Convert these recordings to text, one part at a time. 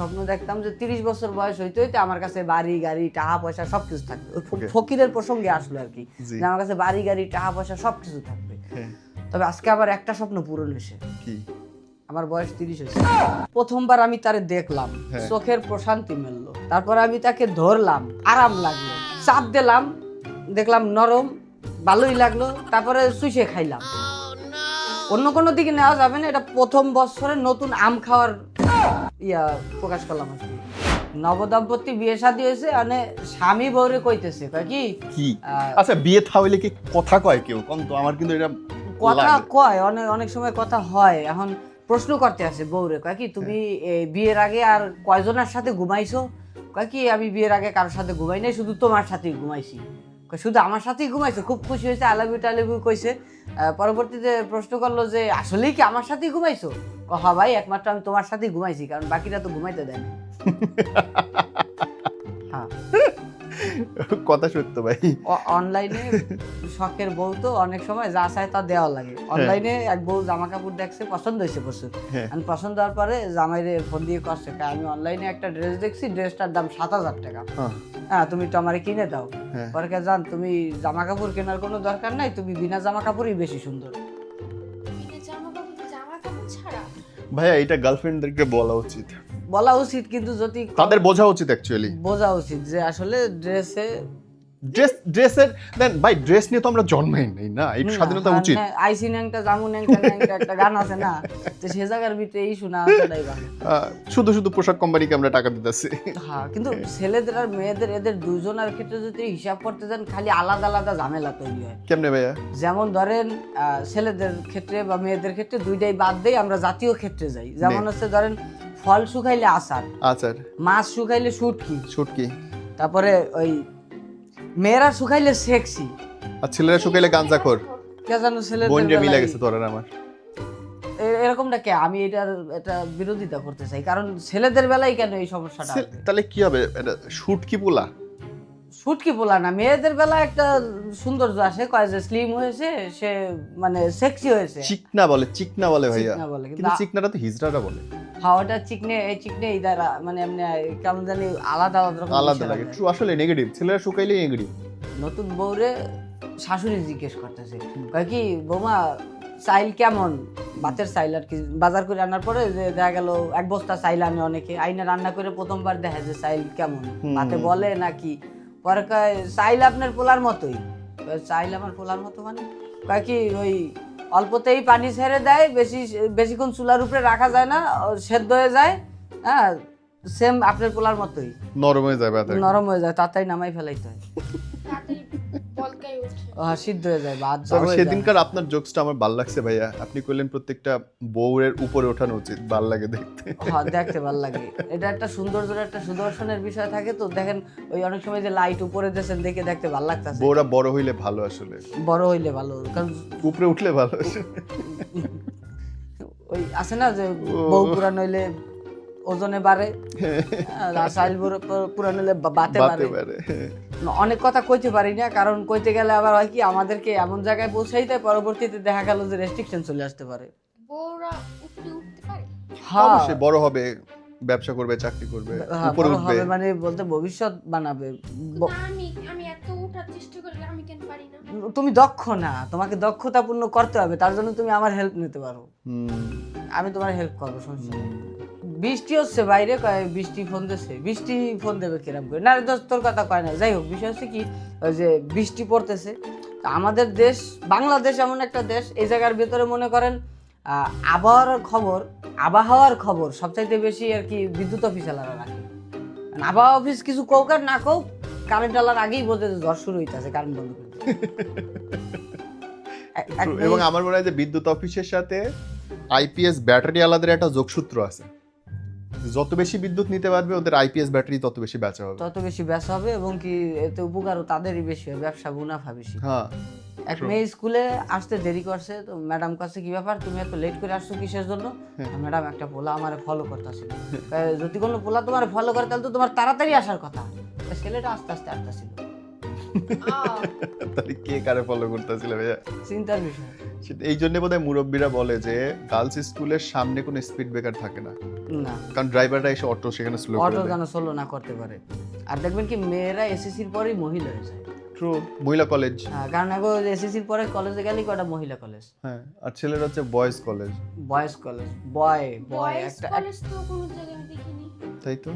স্বপ্ন দেখতাম যে তিরিশ বছর বয়স হইতে হইতে আমার কাছে বাড়ি গাড়ি টাকা পয়সা সবকিছু থাকবে। ওই ফকিরের প্রসঙ্গে আসলো আর কি যে আমার কাছে বাড়ি গাড়ি টাকা পয়সা সবকিছু থাকবে। হ্যাঁ। তবে আজকে আবার একটা স্বপ্ন পূরণ হয়েছে। কি? আমার বয়স তিরিশ হয়েছে। প্রথমবার আমি তারে দেখলাম হ্যাঁ। চোখের প্রশান্তি মিললো। তারপর আমি তাকে ধরলাম আরাম লাগল চাপ দিলাম দেখলাম নরম ভালোই লাগল তারপরে সুইসে খাইলাম। অন্য কোনো দিকে নেওয়া যাবে না এটা প্রথম বছরে নতুন আম খাওয়ার ইয়া প্রকাশ করলাম আর কি। নবদম্পতি বিয়ে শাদী হয়েছে মানে স্বামী বউরে কইতেছে কয় কি? কি? আচ্ছা বিয়ে থাকলে কি কথা কয় কেউ? কম তো আমার কিন্তু এটা কথা কয় অনেক অনেক সময় কথা হয়। এখন প্রশ্ন করতে আছে বউরে কয় কি তুমি এ, বিয়ের আগে আর কয়জনের সাথে ঘুমাইছো? কয় কি আমি বিয়ের আগে কারোর সাথে ঘুমাই নাই শুধু তোমার সাথেই ঘুমাইছি। শুধু আমার সাথেই ঘুমাইছে, খুব খুশি হয়েছে আলাবি টালাবি কইছে। পরবর্তীতে প্রশ্ন করল যে, আসলেই কি আমার সাথেই ঘুমাইছো? কহা ভাই, একমাত্র আমি তোমার সাথেই ঘুমাইছি, কারণ বাকিরা তো ঘুমাইতে দেয় না। হ্যাঁ কথা সত্য ভাই। অনলাইনে শখের বউ তো অনেক সময় যা চায় তা দেওয়া লাগে। অনলাইনে এক বউ জামা কাপড় দেখছে পছন্দ হয়েছে প্রচুর। হ্যাঁ। আমি পছন্দ হওয়ার পরে জামাইরে ফোন দিয়ে করছে "কা, আমি অনলাইনে একটা ড্রেস দেখছি ড্রেসটার দাম সাত হাজার টাকা। হ্যাঁ। হ্যাঁ তুমি তো আমারে কিনে দাও। হ্যাঁ। পরে কে জান তুমি জামা কাপড় কেনার কোনো দরকার নাই তুমি বিনা জামা কাপড়ই বেশি সুন্দর। বিনা জামা কাপড় তো জামা কাপড় ছাড়া? ভাইয়া এটা গার্লফ্রেন্ডদেরকে বলা উচিত। বলা উচিত কিন্তু যদি তাদের বোঝা উচিত অ্যাকচুয়ালি বোঝা উচিত যে আসলে ড্রেসে ড্রেস ড্রেসের দেন ভাই ড্রেস নিয়ে তো আমরা জন্মাই নেই না একটু স্বাধীনতা উচিত। আইসি ন্যাংটা জামু ন্যাংটা ন্যাংটা একটা গান আছে না তো সে জায়গার ভিতরে এই শোনা আসাটাই শুধু শুধু পোশাক কোম্পানিকে আমরা টাকা দিতেছি। হ্যাঁ কিন্তু ছেলেদের আর মেয়েদের এদের দুজনের ক্ষেত্রে যদি হিসাব করতে যান খালি আলাদা আলাদা ঝামেলা তৈরি হয়। কেমনে ভাইয়া? যেমন ধরেন ছেলেদের ক্ষেত্রে বা মেয়েদের ক্ষেত্রে দুইটাই বাদ দেই আমরা জাতীয় ক্ষেত্রে যাই। যেমন হচ্ছে ধরেন ফল শুকাইলে আচার আচার। মাছ শুকাইলে শুটকি শুটকি। তারপরে ওই মেয়েরা শুকাইলে সেক্সি। আর ছেলেরা শুকাইলে গাঞ্জা খোর কে জানো ছেলেদের বোন যে মিলে বেলায়- গেছে তোর আর আমার। এ- এরকমটা কে? আমি এটার এটা বিরোধিতা করতে চাই কারণ ছেলেদের বেলায় কেন এই সমস্যাটা ছে- তাহলে কি হবে? এটা শুটকি পোলা? শুটকি পোলা না মেয়েদের বেলা একটা সৌন্দর্য আসে কয় যে স্লিম হয়েছে সে মানে সেক্সি হয়েছে। চিকনা বলে চিকনা বলে ভাইয়া। চিকনা বলে, কিন্তু কিন্তু চিকনাটা তো হিজড়াটা বলে। হাওয়াটা চিকনে এই চিকনে এই দ্বারা মানে এমনি কেমন জানি আলাদা আলাদা রকম আলাদা লাগে। ট্রু আসলে নেগেটিভ ছেলেরা শুকাইলে নেগেটিভ নতুন বউরে শাশুড়ি জিজ্ঞেস করতেছে কয় কি বৌমা চাইল কেমন? ভাতের চাইল আর কি। বাজার করে আনার পরে যে দেখা গেল এক বস্তা চাইল আনে অনেকে। আইনে রান্না করে প্রথমবার দেখা যে চাইল কেমন। ভাতে বলে নাকি পরে কয় চাইল আপনার পোলার মতোই। চাইলে আমার পোলার মতো মানে? কয় কি ওই অল্পতেই পানি ছেড়ে দেয় বেশি বেশিক্ষণ চুলার উপরে রাখা যায় না সেদ্ধ হয়ে যায় হ্যাঁ সেম আপনার পোলার মতোই। নরম হয়ে যায় নরম হয়ে যায় তাড়াতাড়ি নামাই ফেলাইতে হয়। সিদ্ধ হয়ে যায় যায়। সেদিনকার আপনার জোকসটা আমার ভালো লাগছে ভাইয়া। আপনি কইলেন প্রত্যেকটা বউয়ের উপরে ওঠানো উচিত ভালো লাগে দেখতে। হ্যাঁ দেখতে ভালো লাগে। এটা একটা সৌন্দর্যের একটা সুদর্শনের বিষয় থাকে তো দেখেন ওই অনেক সময় যে লাইট উপরে দিয়েছেন দেখে দেখতে ভালো লাগতেছে। বউরা বড় হইলে ভালো আসলে। বড় হইলে ভালো কারণ উপরে উঠলে ভালো। ওই আছে না যে বউ পুরান হইলে ওজনে বাড়ে আর চাইল পুরান হইলে বাতে বাড়ে। পারে অনেক কথা কইতে পারি না কারণ কইতে গেলে আবার হয় কি আমাদেরকে এমন জায়গায় পৌঁছাই দেয় পরবর্তীতে দেখা গেল যে রেস্ট্রিকশন চলে আসতে পারে। বউরা উপরে উঠতে পারে? হ্যাঁ। অবশ্যই বড় হবে। ব্যবসা করবে চাকরি করবে হ্যাঁ, উপরে উঠবে। মানে বলতে ভবিষ্যৎ বানাবে। আমি আমি এত উঠার চেষ্টা করলে আমি কেন পারি না? তুমি দক্ষ না তোমাকে দক্ষতাপূর্ণ করতে হবে তার জন্য তুমি আমার হেল্প নিতে পারো। হুম, আমি তোমার হেল্প করব সমস্যা বৃষ্টি হচ্ছে বাইরে কয় বৃষ্টি ফোন দিচ্ছে। বৃষ্টি ফোন দেবে কিরম করে? না তোর কথা কয় না। যাই হোক বিষয় হচ্ছে কি ওই যে বৃষ্টি পড়তেছে তা আমাদের দেশ বাংলাদেশ এমন একটা দেশ এই জায়গার ভেতরে মনে করেন আহ, আবহাওয়ার খবর আবহাওয়ার খবর সবচাইতে বেশি আর কি বিদ্যুৎ অফিসালারা রাখে। মানে আবহাওয়া অফিস কিছু কোক আর না কোক কারেন্ট আলার আগেই বোঝে যে ঝড় শুরু হইতেছে কারেন্ট বন্ধ করে এবং আমার মনে হয় যে বিদ্যুৎ অফিসের সাথে আইপিএস ব্যাটারি আলাদের একটা যোগসূত্র আছে। যত বেশি বিদ্যুৎ নিতে পারবে ওদের আইপিএস ব্যাটারি তত বেশি বেচা হবে। তত বেশি ব্যবসা হবে এবং কি এতে উপকারও তাদেরই বেশি হবে ব্যবসা মুনাফা বেশি। হ্যাঁ। এক মেয়ে স্কুলে আসতে দেরি করছে তো ম্যাডাম কাছে কি ব্যাপার? তুমি এত লেট করে আসছো কিসের জন্য? ম্যাডাম একটা পোলা আমার ফলো করতেছিল যদি কোনো পোলা তোমার ফলো করে তাহলে তো তোমার তাড়াতাড়ি আসার কথা। ছেলেটা আস্তে আস্তে আসতেছিল তাহলে কে কারে ফলো করতেছিল ভাইয়া? চিন্তার বিষয়। এই জন্য বোধহয় মুরব্বীরা বলে যে গার্লস স্কুলের সামনে কোনো স্পিড ব্রেকার থাকে না। না। কারণ ড্রাইভাররা এসে অটো সেখানে স্লো অটো যেন সোলো না করতে পারে। আর দেখবেন কি মেয়েরা এসএসসির পরেই মহিলা হয়ে যায়। ট্রু মহিলা কলেজ হ্যাঁ, কারণ এখন এসএসসির পরে কলেজে গেলেই কটা মহিলা কলেজ হ্যাঁ আর ছেলেরা হচ্ছে boys college boys college boy boy একটা কলেজ তো কোনো জায়গায় আমি দেখিনি। তাই তো?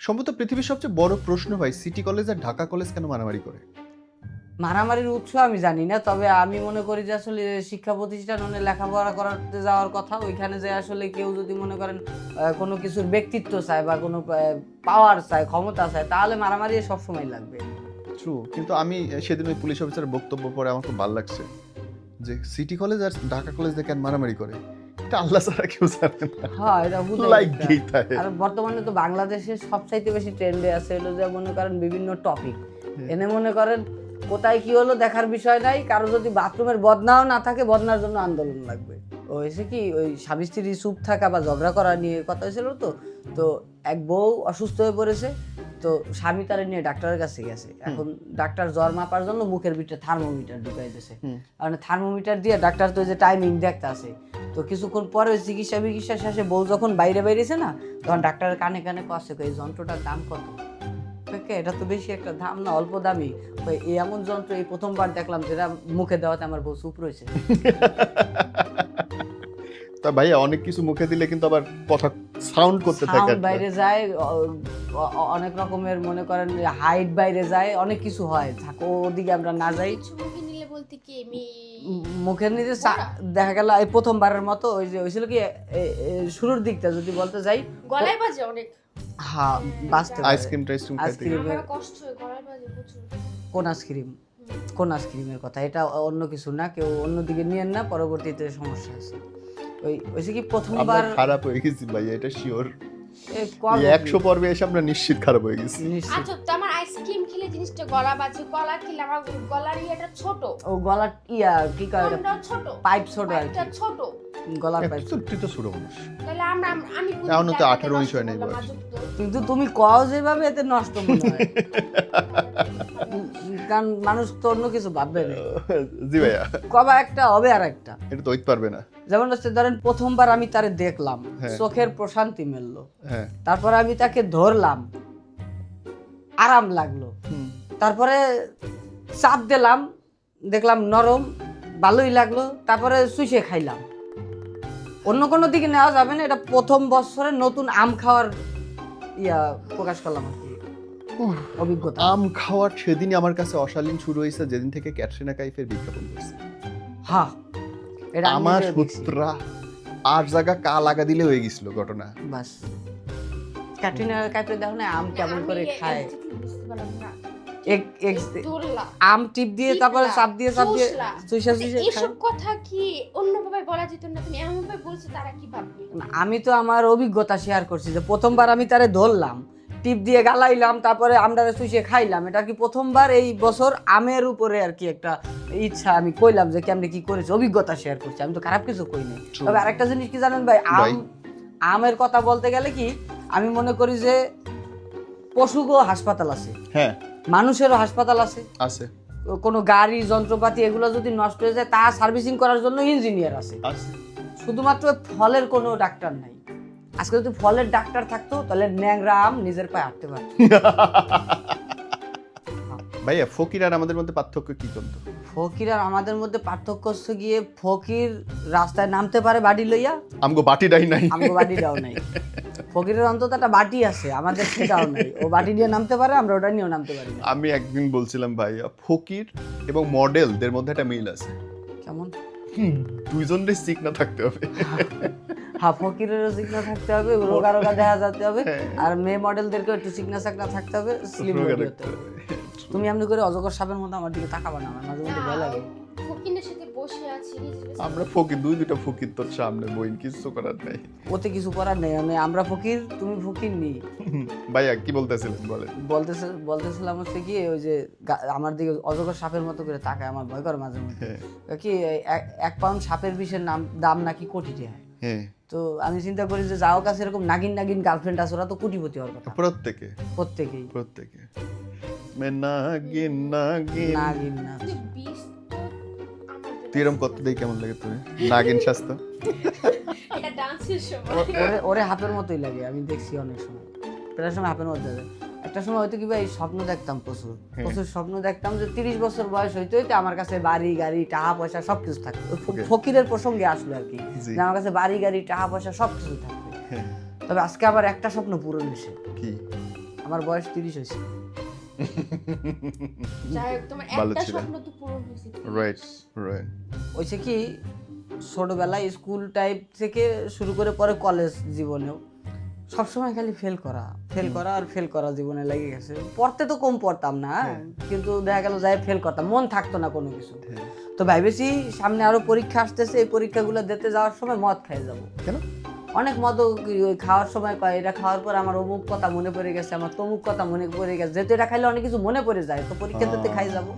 সম্ভবত পৃথিবীর সবচেয়ে বড় প্রশ্ন ভাই সিটি কলেজ আর ঢাকা কলেজ কেন মারামারি করে? মারামারির উৎস আমি জানি না তবে আমি মনে করি যে আসলে শিক্ষা প্রতিষ্ঠান মানে লেখাপড়া করাতে যাওয়ার কথা। ওইখানে যে আসলে কেউ যদি মনে করেন আহ, কোনো কিছুর ব্যক্তিত্ব চায় বা কোনো পাওয়ার চায় ক্ষমতা চায় তাহলে মারামারি সবসময় লাগবে। ট্রু কিন্তু আমি সেদিন ওই পুলিশ অফিসারের বক্তব্য পরে আমার খুব ভালো লাগছে যে সিটি কলেজ আর ঢাকা কলেজ দেখে মারামারি করে? এটা আল্লাহ ছাড়া কেউ জানে না। হ্যাঁ এটা লাইক গীতা আর বর্তমানে তো বাংলাদেশে সবচাইতে বেশি ট্রেন্ডে আছে হলো যে মনে করেন বিভিন্ন টপিক এনে মনে করেন কোথায় কি হলো দেখার বিষয় নাই কারও যদি বাথরুমের বদনাও না থাকে বদনার জন্য আন্দোলন লাগবে। ও এসে কি ওই স্বামী স্ত্রী চুপ থাকা বা ঝগড়া করা নিয়ে কথা হয়েছিল তো? তো এক বউ অসুস্থ হয়ে পড়েছে তো স্বামী তারা নিয়ে ডাক্তারের কাছে গেছে। এখন ডাক্তার জ্বর মাপার জন্য মুখের ভিতরে থার্মোমিটার ঢুকাই দিয়েছে কারণ থার্মোমিটার দিয়ে ডাক্তার তো যে টাইমিং দেখতে আছে তো কিছুক্ষণ পরে ওই চিকিৎসা বিকিৎসা শেষে বউ যখন বাইরে বাইরেছে না তখন ডাক্তারের কানে কানে কষে এই যন্ত্রটার দাম কত? এটা তো বেশি একটা দাম না অল্প দামি। এই এমন যন্ত্র এই প্রথমবার দেখলাম যেটা মুখে দেওয়াতে আমার বউ চুপ রয়েছে। তা ভাইয়া অনেক কিছু মুখে দিলে কিন্তু আবার কথা সাউন্ড করতে থাকে বাইরে যায় অনেক রকমের মনে করেন হাইট বাইরে যায় অনেক কিছু হয়। থাকো ওদিকে আমরা না যাই। মুখের নিচে দেখা গেল এই প্রথমবারের মতো ওই যে হয়েছিল কি শুরুর দিকটা যদি বলতে যাই গলায় বাজে অনেক। হ্যাঁ বাঁচতে আইসক্রিম টাইসক্রিম আইসক্রিম। আমার কষ্ট হয় গলায় বাজে প্রচুর। কোন আইসক্রিম? কোন আইসক্রিমের কথা? এটা অন্য কিছু না কেউ অন্যদিকে নিয়েন না পরবর্তীতে সমস্যা আছে। ওই হয়েছে কি প্রথমবার খারাপ হয়ে গেছি ভাইয়া এটা শিওর একশো পর্বে এসে আমরা নিশ্চিত খারাপ হয়ে গেছি। আচ্ছা খেলে জিনিসটা গলা বাজে গলা খেলে আমার গলার ইয়েটা ছোট। ও গলার ইয়া কি কয় কোনটা ছোট? পাইপ ছোট আর পাইপটা ছোট। গলার পাইপ। তুই তো ছোট মানুষ। তাহলে আমরা আমি এখনও তো 18 উনিশ হয় নাই বয়স। কিন্তু তুমি কও যেভাবে এতে নষ্ট মনে হয়। কারণ মানুষ তো অন্য কিছু ভাববে না। জি ভাইয়া। কবা একটা হবে আর একটা। এটা তো হইতে পারবে না। যেমন হচ্ছে ধরেন প্রথমবার আমি তারে দেখলাম হ্যাঁ। চোখের প্রশান্তি মিললো। হ্যাঁ। তারপরে আমি তাকে ধরলাম আরাম লাগল। তারপরে চাপ দিলাম দেখলাম নরম ভালোই লাগল তারপরে সুইসে খাইলাম। অন্য কোনো দিকে নেওয়া যাবে না এটা প্রথম বছরে নতুন আম খাওয়ার ইয়া প্রকাশ করলাম আর কি। অভিজ্ঞতা। আম খাওয়ার সেদিনই আমার কাছে অশালীন শুরু হয়েছে যেদিন থেকে ক্যাটরিনা কাইফের বিজ্ঞাপন করছে। হ্যাঁ এটা আমার। সূত্রা আর জায়গা কা লাগা দিলে হয়ে গেছিল ঘটনা। বাস। ক্যাটরিনা কাইপে দেখো না আম কেমন করে খায়। আম টিপ দিয়ে তারপরে টিপলা, চাপ দিয়ে চাপ দিয়ে মানে এসব কথা কি অন্যভাবে বলা যেত না? তুমি এমন ভাবে বলছো তারা কি ভাববে? আমি তো আমার অভিজ্ঞতা শেয়ার করছি যে প্রথমবার আমি তারে ধরলাম টিপ দিয়ে গালাইলাম তারপরে আমরা সুইসে খাইলাম। এটা কি প্রথমবার এই বছর আমের উপরে আর কি একটা ইচ্ছা আমি কইলাম যে কেমনে কি করেছি অভিজ্ঞতা শেয়ার করছি। আমি তো খারাপ কিছু কই নাই. তবে আরেকটা জিনিস কি জানেন ভাই আম ভাই। আমের কথা বলতে গেলে কি আমি মনে করি যে পশুগো হাসপাতাল আছে। হ্যাঁ। মানুষেরও হাসপাতাল আছে। আছে। কোনো গাড়ি যন্ত্রপাতি এগুলো যদি নষ্ট হয়ে যায় তা সার্ভিসিং করার জন্য ইঞ্জিনিয়ার আছে। আছে। শুধুমাত্র ফলের কোনো ডাক্তার নাই। আজকে যদি ফলের ডাক্তার থাকতো তাহলে ন্যাংরা আম নিজের পায়ে হাঁটতে পারত। ভাইয়া ফকির আর আমাদের মধ্যে পার্থক্য কি করতো ফকির আর আমাদের মধ্যে পার্থক্য হচ্ছে গিয়ে ফকির রাস্তায় নামতে পারে বাড়ি লইয়া। আমগো বাটিটাই নাই। আমগো বাড়িটাও নাই। ফকিরের অন্তত একটা বাটি আছে আমাদের সেটাও নাই। ও বাটি দিয়ে নামতে পারে আমরা ওটা নিয়েও নামতে পারি না। আমি একদিন বলছিলাম ভাইয়া ফকির এবং মডেলদের মধ্যে একটা মিল আছে। কেমন? দুইজনের সিক না থাকতে হবে। হ্যাঁ ফকিরেরও চিকনা থাকতে হবে রোগা রোগা দেখা যেতে হবে হ্যাঁ। আর মেয়ে মডেলদেরকেও একটু চিকনা চাকনা থাকতে হবে স্লিম রোগা হবে। হবে। তুমি এমনি করে অজগর সাপের মতো আমার দিকে তাকাবা না আমার মাঝে মধ্যে ভয় লাগে। ফকিনের সাথে বসে আছি আমরা ফকির দুই দুটা ফকির তোর সামনে বইন কিছু করার নাই। ওতে কিছু করার নেই মানে আমরা ফকির তুমি ফকির নি ভাইয়া কি বলতেছিলেন বলেন। বলতেছে বলতেছিলাম হচ্ছে কি ওই যে আমার দিকে অজগর সাপের মতো করে তাকায় আমার ভয় করে মাঝে মধ্যে। হ্যাঁ। কি এক- এক পাউন্ড সাপের বিষের নাম দাম নাকি কোটি টাকা হ্যাঁ। তো আমি চিন্তা করি যে যাও কাছে এরকম নাগিন নাগিন গার্লফ্রেন্ড আছে ওরা তো কোটিপতি হওয়ার কথা। প্রত্যেকে। প্রত্যেকেই। প্রত্যেকে। নাগিন নাগিন। নাগিন না তুই এরকম কত দেই কেমন লাগে তোর? নাগিন স্বাস্থ্য? ওরে ওরে মতোই লাগে আমি দেখছি অনেক সময়। প্রায় সময় মধ্যে যায় একটা সময় হয়তো কি ভাই স্বপ্ন দেখতাম প্রচুর। প্রচুর স্বপ্ন দেখতাম যে তিরিশ বছর বয়স হইতে হইতে আমার কাছে বাড়ি গাড়ি টাকা পয়সা ওই ফ- Okay. ফকিরের প্রসঙ্গে আসলো আর কি যে আমার কাছে বাড়ি গাড়ি টাকা পয়সা সবকিছু থাকবে হ্যাঁ, তবে আজকে আবার একটা স্বপ্ন পূরণ হয়েছে। কি? আমার বয়স তিরিশ হয়েছে। তোমার একটা স্বপ্ন তো পূরণ হয়েছে। রাইট রাইট হয়েছে কি ছোটবেলায় স্কুল টাইপ থেকে শুরু করে পরে কলেজ জীবনেও সবসময় খালি ফেল করা ফেল করা আর ফেল করা জীবনে লেগে গেছে। পড়তে তো কম পড়তাম না কিন্তু দেখা গেল যাই ফেল করতাম মন থাকতো না কোনো কিছু। তো ভাইবেছি সামনে আরও পরীক্ষা আসতেছে এই পরীক্ষাগুলো দিতে যাওয়ার সময় মদ খাই যাব। কেন? অনেক মদ ওই খাওয়ার সময় কয় এটা খাওয়ার পর আমার অমুক কথা মনে পড়ে গেছে আমার তমুক কথা মনে পড়ে গেছে। যেহেতু এটা খাইলে অনেক কিছু মনে পড়ে যায় তো পরীক্ষা দিতে খাই যাব।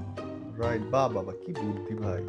রাইট বা বাবা কি বুদ্ধি ভাই।